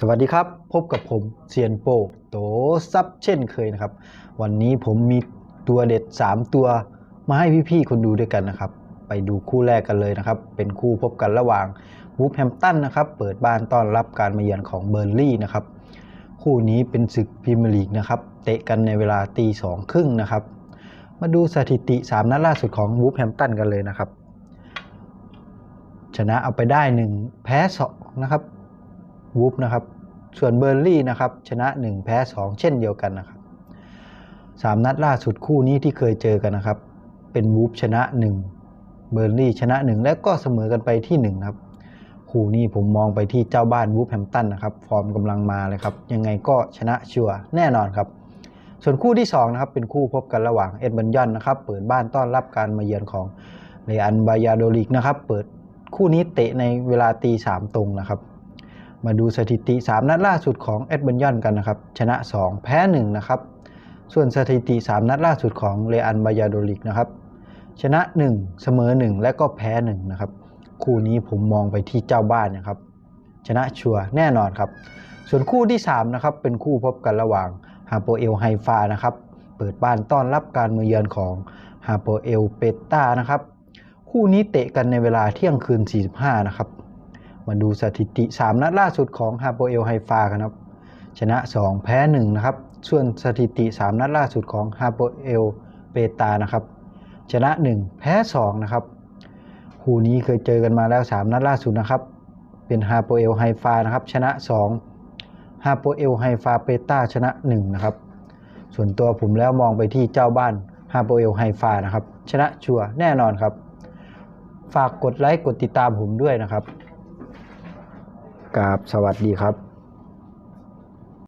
สวัสดีครับ พบกับผมเซียนโปโตซับเช่นเคยนะครับ วันนี้ผมมีตัวเด็ด 3 ตัวมาให้พี่ๆคนดูด้วยกันนะครับ ไปดูคู่แรกกันเลยนะครับ เป็นคู่พบกันระหว่างวูฟแฮมตันนะครับ เปิดบ้านต้อนรับการมาเยือนของเบอร์ลี่นะครับ คู่นี้เป็นศึกพรีเมียร์ลีกนะครับ เตะกันในเวลาตีสองครึ่งนะครับ มาดูสถิติ 3 นัดล่าสุดของวูฟแฮมตันกันเลยนะครับ ชนะเอาไปได้ 1 แพ้2นะครับ วูฟนะครับ ส่วนเบอร์ลี่นะครับชนะ 1 แพ้ 2 เช่นเดียวกันนะครับสามนัดล่าสุดคู่นี้ที่เคยเจอกันนะครับ เป็นวูฟชนะ 1 เบอร์ลี่ชนะ 1 และก็เสมอกันไปที่1ครับคู่นี้ผมมองไปที่เจ้าบ้านวูฟแฮมตันนะครับ ฟอร์มกำลังมาเลยครับ ยังไงก็ชนะชัวร์แน่นอนครับส่วนคู่ที่2นะครับเป็นคู่พบกันระหว่างเอ็ดเบนยอนนะครับเปิดบ้านต้อนรับการมาเยือนของเรอันบายาโดลิกนะครับเปิดคู่นี้เตะในเวลาตีสามตรงนะครับ มาดูสถิติ 3 นัดล่าสุดของเอ็ดเบนยอนกันนะครับ ชนะ 2 แพ้ 1 นะครับ ส่วนสถิติ 3 นัดล่าสุดของเรอันบายาโดลิกนะครับ ชนะ 1 เสมอ 1 และก็แพ้ 1 นะครับ คู่นี้ผมมองไปที่เจ้าบ้านนะครับ ชนะชัวร์แน่นอนครับ ส่วนคู่ที่ 3 นะครับ เป็นคู่พบกันระหว่างฮาโปเอลไฮฟานะครับ เปิดบ้านต้อนรับการมาเยือนของฮาโปเอลเปตานะครับ คู่นี้เตะกันในเวลาเที่ยงคืน 45 นะครับ มาดูสถิติ 3 นัดล่าสุดของฮาโปเอลไฮฟากันครับ ชนะ 2 แพ้ 1 นะครับ ส่วนสถิติ 3 นัดล่าสุดของฮาโปเอลเปตานะครับ ชนะ 1 แพ้ 2 นะครับ คู่นี้เคยเจอกันมาแล้ว 3 นัดล่าสุดนะครับ เป็นฮาโปเอลไฮฟานะครับ ชนะ 2ฮาโปเอลไฮฟาเปตาชนะ 1 นะครับ ส่วนตัวผมแล้วมองไปที่เจ้าบ้านฮาโปเอลไฮฟานะครับ ชนะชัวร์แน่นอนครับ ฝากกดไลค์กดติดตามผมด้วยนะครับ กราบสวัสดีครับ